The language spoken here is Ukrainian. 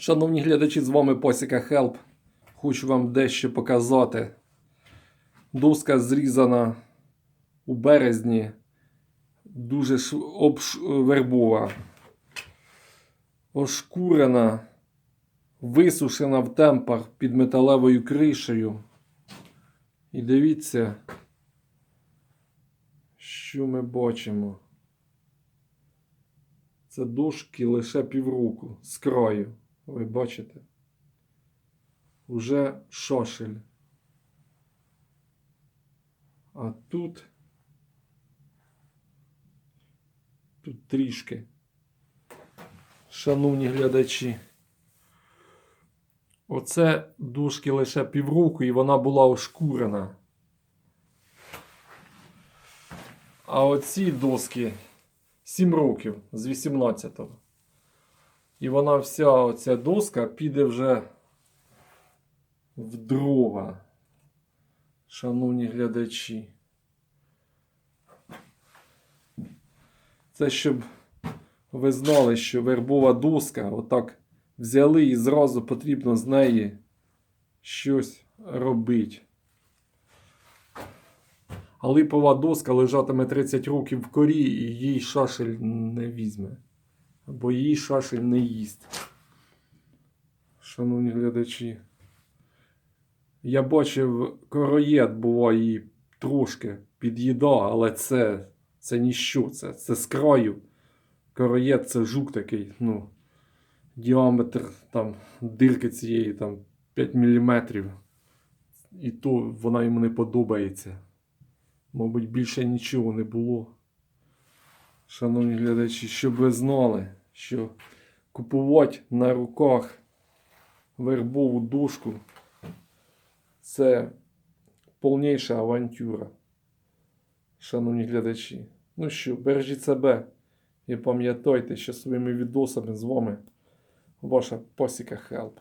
Шановні глядачі, з вами Посіка Хелп. Хочу вам дещо показати. Доска зрізана у березні. Дуже обш... вербова. Ошкурена, висушена в темпах під металевою кришею. І дивіться, що ми бачимо. Це дошки лише півроку з краю. Ви бачите? Уже шошель. А тут. Тут трішки. Шановні глядачі. Оце дужки лише півроку і вона була ошкурена. А оці доски 7 років з 18-го. І вона вся оця доска піде вже в дрова. Шановні глядачі. Це щоб ви знали, що вербова доска, отак взяли і зразу потрібно з неї щось робити. А липова доска лежатиме 30 років в корі і їй шашель не візьме. Бо її шашель не їсть. Шановні глядачі. Я бачив, короєд буває її трошки під'їда, але це, це ніщо, це, це з краю. Короєд це жук такий, ну, діаметр там дирки цієї там 5 мм. І то вона йому не подобається. Мабуть, більше нічого не було. Шановні глядачі, щоб ви знали, що купувати на руках вербову дошку це повніша авантюра. Шановні глядачі. Ну що, бережіть себе і пам'ятайте, що своїми відосами з вами ваша посіка Хелп.